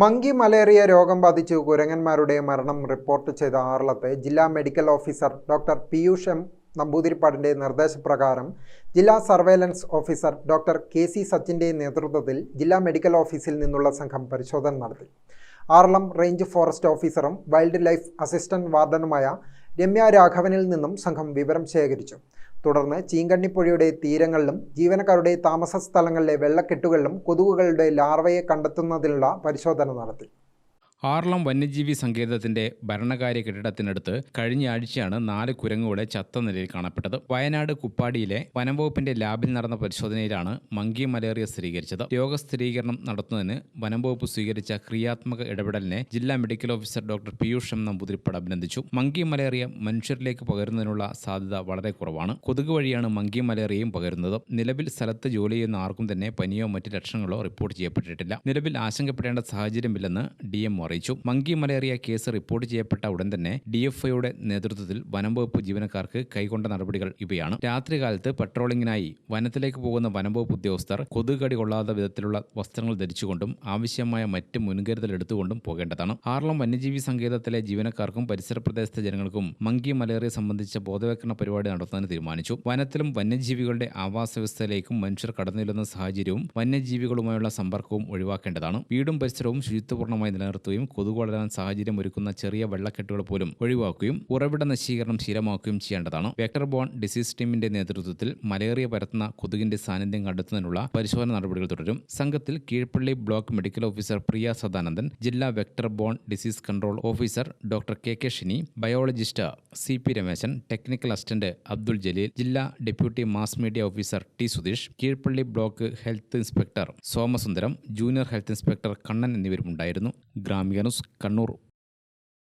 Monkey malaria രോഗം ബാധിച്ച് കുരങ്ങന്മാരുടെ മരണം റിപ്പോർട്ട് ചെയ്ത ആറളത്തെ ജില്ലാ medical officer doctor Piyush M നമ്പൂതിരിപ്പാടിന്റെ നിർദ്ദേശപ്രകാരം ജില്ലാ surveillance officer doctor K C സച്ചിന്റെ നേതൃത്വത്തിൽ ജില്ലാ മെഡിക്കൽ ഓഫീസിൽ നിന്നുള്ള സംഘം പരിശോധന നടത്തി. ആറളം റേഞ്ച് ഫോറസ്റ്റ് ഓഫീസറും വൈൽഡ് ലൈഫ് അസിസ്റ്റന്റ് വാർഡനുമായ രമ്യ രാഘവനിൽ നിന്നും സംഘം വിവരം ശേഖരിച്ചു. തുടർന്ന് ചീങ്കണ്ണിപ്പുഴയുടെ തീരങ്ങളിലും ജീവനക്കാരുടെ താമസ സ്ഥലങ്ങളിലെ വെള്ളക്കെട്ടുകളിലും കൊതുകുകളുടെ ലാർവയെ കണ്ടെത്തുന്നതിനുള്ള പരിശോധന നടത്തി. ആർളം വന്യജീവി സങ്കേതത്തിന്റെ ഭരണകാര്യ കെട്ടിടത്തിനടുത്ത് കഴിഞ്ഞ ആഴ്ചയാണ് നാല് കുരങ്ങുകളെ ചത്ത നിലയിൽ കാണപ്പെട്ടത്. വയനാട് കുപ്പാടിയിലെ വനംവകുപ്പിന്റെ ലാബിൽ നടന്ന പരിശോധനയിലാണ് മങ്കി മലേറിയ സ്ഥിരീകരിച്ചത്. രോഗസ്ഥിരീകരണം നടത്തുന്നതിന് വനംവകുപ്പ് സ്വീകരിച്ച ക്രിയാത്മക ഇടപെടലിനെ ജില്ലാ medical officer doctor Piyush M Namboothiripad അഭിനന്ദിച്ചു. മങ്കി മലേറിയ മനുഷ്യരിലേക്ക് പകരുന്നതിനുള്ള സാധ്യത വളരെ കുറവാണ്. കൊതുക് വഴിയാണ് മങ്കി മലേറിയയും പകരുന്നത്. നിലവിൽ സ്ഥലത്ത് ജോലി ചെയ്യുന്ന ആർക്കും തന്നെ പനിയോ മറ്റ് ലക്ഷണങ്ങളോ റിപ്പോർട്ട് ചെയ്യപ്പെട്ടിട്ടില്ല. നിലവിൽ ആശങ്കപ്പെടേണ്ട സാഹചര്യമില്ലെന്ന് ഡി എം അറിയിച്ചു. മങ്കി മലേറിയ കേസ് റിപ്പോർട്ട് ചെയ്യപ്പെട്ട ഉടൻ തന്നെ ഡി എഫ് ഐയുടെ നേതൃത്വത്തിൽ വനംവകുപ്പ് ജീവനക്കാർക്ക് കൈകൊണ്ട നടപടികൾ ഇവയാണ്. രാത്രികാലത്ത് പട്രോളിംഗിനായി വനത്തിലേക്ക് പോകുന്ന വനംവകുപ്പ് ഉദ്യോഗസ്ഥർ കൊതുകടി കൊള്ളാത്ത വിധത്തിലുള്ള വസ്ത്രങ്ങൾ ധരിച്ചുകൊണ്ടും ആവശ്യമായ മറ്റ് മുൻകരുതൽ എടുത്തുകൊണ്ടും പോകേണ്ടതാണ്. ആർളം വന്യജീവി സങ്കേതത്തിലെ ജീവനക്കാർക്കും പരിസര പ്രദേശത്തെ ജനങ്ങൾക്കും മങ്കി മലേറിയ സംബന്ധിച്ച ബോധവൽക്കരണ പരിപാടി നടത്താൻ തീരുമാനിച്ചു. വനത്തിലും വന്യജീവികളുടെ ആവാസ വ്യവസ്ഥയിലേക്കും മനുഷ്യർ കടന്നില്ലെന്ന സാഹചര്യവും വന്യജീവികളുമായുള്ള സമ്പർക്കവും ഒഴിവാക്കേണ്ടതാണ്. വീടും പരിസരവും ശുചിത്വപൂർണമായി നിലനിർത്തുകയും കൊതുക് വളരാൻ സാഹചര്യം ഒരുക്കുന്ന ചെറിയ വെള്ളക്കെട്ടുകൾ പോലും ഒഴിവാക്കുകയും ഉറവിട നശീകരണം ശീലമാക്കുകയും ചെയ്യേണ്ടതാണ്. വെക്ടർ ബോൺ ഡിസീസ് ടീമിന്റെ നേതൃത്വത്തിൽ മലേറിയ പരത്തുന്ന കൊതുകിന്റെ സാന്നിധ്യം കണ്ടെത്തുന്നതിനുള്ള പരിശോധന നടപടികൾ തുടരും. സംഘത്തിൽ Keezhpally block medical officer Priya Sadanandan ജില്ലാ vector borne disease control officer doctor K K Shini biologist C P Rameshan technical assistant Abdul Jaleel ജില്ലാ deputy mass media officer T Sudheesh Keezhpally block health inspector Somasundaram junior health inspector Kannan എന്നിവരുമുണ്ടായിരുന്നു. Gramika news Kannur.